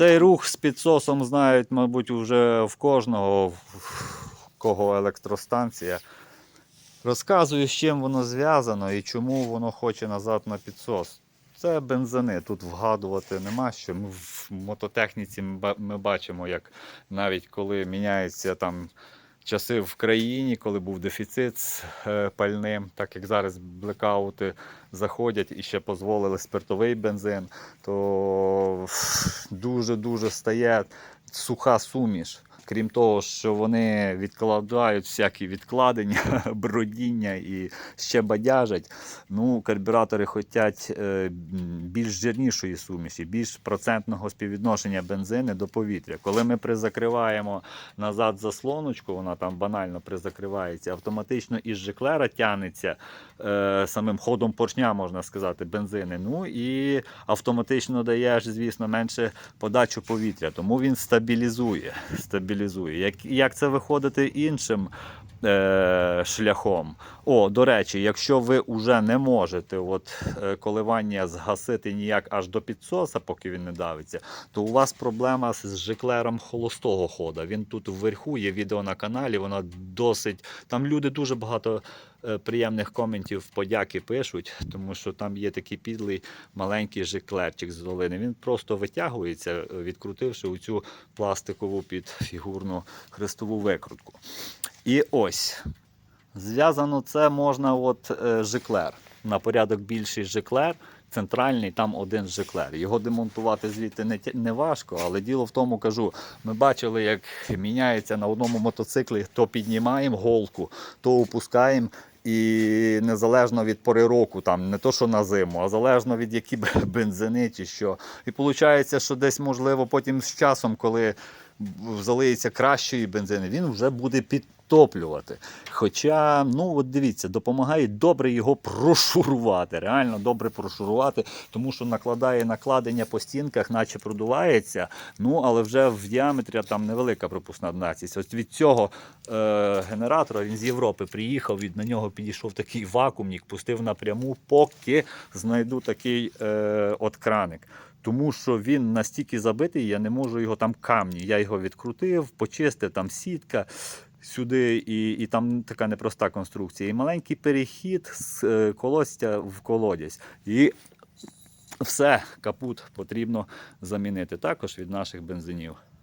Цей рух з підсосом знають, мабуть, вже в кожного, в кого електростанція. Розказую, з чим воно зв'язано і чому воно хоче назад на підсос. Це бензини. Тут вгадувати нема що. Ми в мототехніці ми бачимо, як навіть коли міняється там часи в країні, коли був дефіцит з е, пальним, так як зараз блекаути заходять і ще дозволили спиртовий бензин, то дуже-дуже стає суха суміш. Крім того, що вони відкладають всякі відкладення, бродіння і ще бадяжать. Ну, карбюратори хочуть е, більш жирнішої суміші, більш процентного співвідношення бензини до повітря. Коли ми призакриваємо назад заслоночку, вона там банально призакривається, автоматично із жиклера тягнеться е, самим ходом поршня, можна сказати, бензини. Ну і автоматично даєш, звісно, менше подачу повітря, тому він стабілізує. стабілізує. Як, як це виходити іншим е, шляхом? О, до речі, якщо ви вже не можете от, е, коливання згасити ніяк аж до підсоса, поки він не давиться, то у вас проблема з жиклером холостого хода. Він тут вверху є відео на каналі, вона досить. Там люди дуже багато е, приємних коментів, подяки пишуть, тому що там є такий підлий маленький жиклерчик з долини. Він просто витягується, е, відкрутивши у цю пластикову під фігурну хрестову викрутку. І ось. Зв'язано це можна от е, жиклер. На порядок більший жиклер, центральний, там один жиклер. Його демонтувати звідти не, не важко, але діло в тому, кажу, ми бачили, як міняється на одному мотоциклі, то піднімаємо голку, то опускаємо. І незалежно від пори року, там не то, що на зиму, а залежно від які бензини чи що. І виходить, що десь можливо потім з часом, коли залиється кращої бензини, він вже буде підтоплювати. Хоча, ну от дивіться, допомагає добре його прошурувати. Реально добре прошурувати, тому що накладає накладення по стінках, наче продувається. Ну, але вже в діаметрі там невелика пропускна здатність. Ось від цього е, генератора він з Європи приїхав, від на нього підійшов такий вакуумник, пустив напряму, поки знайду такий е, от краник. Тому що він настільки забитий, я не можу його там камні. Я його відкрутив, почистив, там сітка сюди, і, і там така непроста конструкція. І маленький перехід з е, колостя в колодязь. І все, капут потрібно замінити також від наших бензинів.